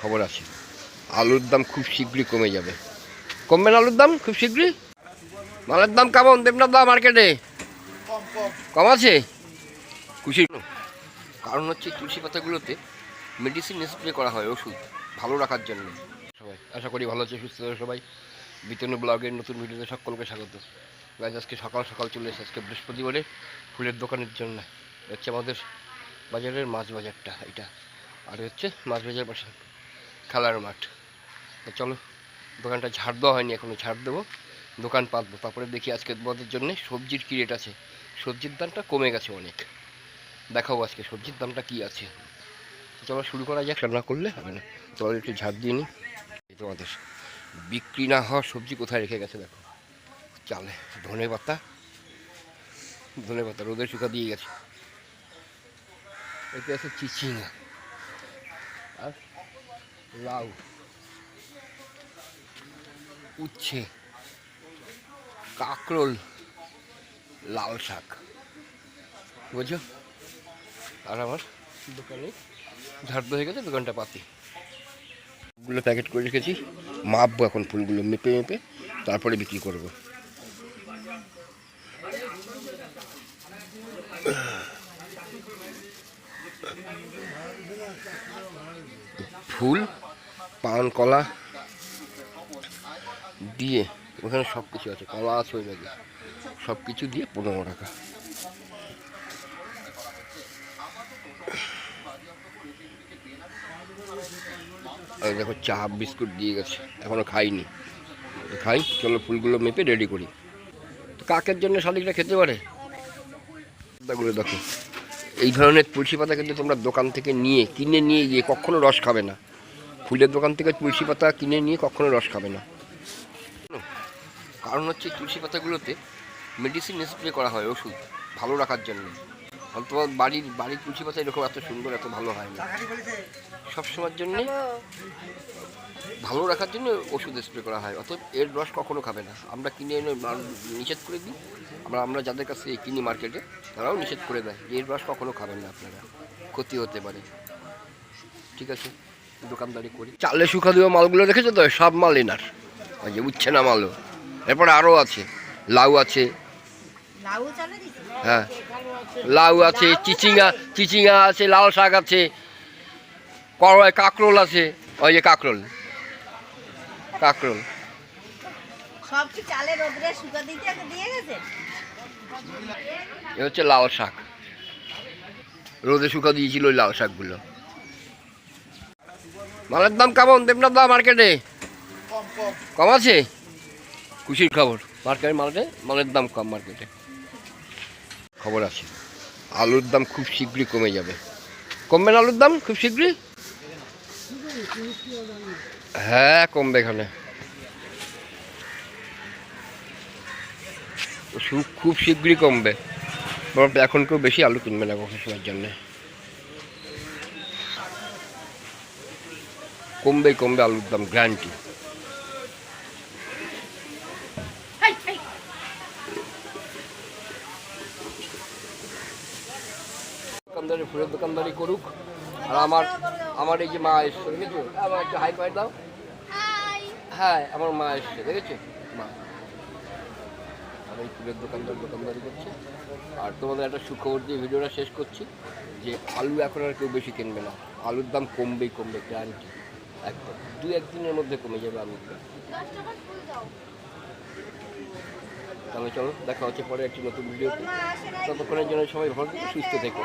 খবর আছে। আলুর দাম খুব শীঘ্রই কমে যাবে। কমবে না আলুর দাম? খুব শীঘ্রই? মালের দাম কেমন? দেবনাথ দাম মার্কেটে? কম আছে? খুশি? কারণ হচ্ছে তুলসী পাতাগুলোতে মেডিসিন স্প্রে করা হয়, ওষুধ, ভালো রাখার জন্য। সবাই, আশা করি ভালো আছে সুস্থ সবাই। বিতনু ব্লগের নতুন ভিডিওতে সকলকে স্বাগত। গাছ আজকে সকাল সকাল চলে এসে আজকে বৃহস্পতিবারে ফুলের দোকানের জন্য। হচ্ছে আমাদের বাজারের মাছ বাজারটা, এটা। আর হচ্ছে মাছ বাজার পাশে খেলার মাঠ। চলো, দোকানটা ঝাড় দেওয়া হয়নি এখনও ঝাড় দেবো। দোকান পাতবো, তারপরে দেখি আজকে তোমাদের জন্য সবজির কী রেট আছে। সবজির দামটা কমে গেছে অনেক। দেখাবো আজকে সবজির দামটা কি আছে। চলো শুরু করা যাক। রান্না করলে হবে না তোমাদের একটু ঝাড় দিয়ে নিই। তোমাদের বিক্রি না হওয়া সবজি কোথায় রেখে গেছে দেখো। চালে ধনে পাতা ধনে পাতা রোদে শুকা দিয়ে গেছে। এতে আছে চিচিঙা আর লাউ উচ্ছে কাকরোল লাল শাক। বুঝছ? আর আমার দোকানে? ঝাড় হয়ে গেছে দোকানটা পাতি। ফুলগুলো প্যাকেট করে রেখেছি। মাপবো এখন ফুলগুলো মেপে মেপে তারপরে বিক্রি করব। ফুল, পান, কলা দিয়ে ওখানে সব কিছু আছে, কলা আছে ওই ব্যাগে সব কিছু দিয়ে পনেরো টাকা। দেখো, চা, বিস্কুট দিয়ে গেছে, এখনও খাইনি। খাই, চলো ফুলগুলো মেপে রেডি করি। তো কাকের জন্য শালিকটা খেতে পারে? দেখো। এই ধরনের তুলসী পাতা কিন্তু তোমরা দোকান থেকে নিয়ে, কিনে নিয়ে গিয়ে কখনো রস খাবে না। ফুলের দোকান থেকে তুলসী পাতা কিনে নিয়ে কখনো রস খাবে না। কারণ হচ্ছে তুলসী পাতাগুলোতে মেডিসিন স্প্রে করা হয়, ওষুধ ভালো রাখার জন্য। অন্তত বাড়ির বাড়ির তুলসী পাতা এরকম এত সুন্দর, এত ভালো হয় না। সবসময়ের জন্য ভালো রাখার জন্য ওষুধ স্প্রে করা হয় অতএব এর রস কখনো খাবে না। আমরা কিনে এনে নিষেধ করে দিই আমরা আমরা যাদের কাছে কিনি মার্কেটে তারাও নিষেধ করে দেয় যে এর রস কখনো খাবেন না আপনারা ক্ষতি হতে পারে। ঠিক আছে দোকানদারি করি। চালে শুকা দেওয়া মালগুলো রেখেছো তো? সব মাল এনার। ওই যে উচ্ছে না মালও। এরপরে আরও আছে লাউ আছে। হ্যাঁ লাউ আছে চিচিঙা চিচিঙা আছে লাল শাক আছে করয় কাকরোল আছে। ওই যে কাকরোল। কাকরোল। সব কি রোদ্রে শুকা দিতে দিয়ে গেছে? এ হচ্ছে লাল শাক। রোদে শুকা দিয়েছিল ওই লাল শাকগুলো। মালের দাম কেমন? দেবনাথ দা মার্কেটে? কম আছে? খুশির খবর। মার্কেট মার্কেটে মালের দাম কম মার্কেটে। খবর আছে। আলুর দাম খুব শীঘ্রই কমে যাবে। কমবে না আলুর দাম? খুব শীঘ্রই? হ্যাঁ কমবে এখানে। সু- খুব শীঘ্রই কমবে। বরং এখন কেউ বেশি আলু কিনবে না কখন সময়ের জন্য। কমবেই কমবে আলুর দাম গ্যারান্টি দোকানদারি ফুলের দোকানদারি করুক। আর আমার আমার এই যে মা এসছে দেখেছ? আমার একটা হাই পাই দাও। হ্যাঁ আমার মা এসছে দেখেছ? মা। আর ফুলের দোকানদার দোকানদারি করছে। আর তোমাদের একটা সুখবর দিয়ে ভিডিওটা শেষ করছি যে আলু এখন আর কেউ বেশি কিনবে না। আলুর দাম কমবেই কমবে গ্যারান্টি একদম। দু একদিনের মধ্যে কমে যাবে আলুর দাম। তাহলে চলো দেখা হচ্ছে পরে একটি নতুন ভিডিওতে। ততক্ষণের জন্য সবাই ভালো সুস্থ থেকো।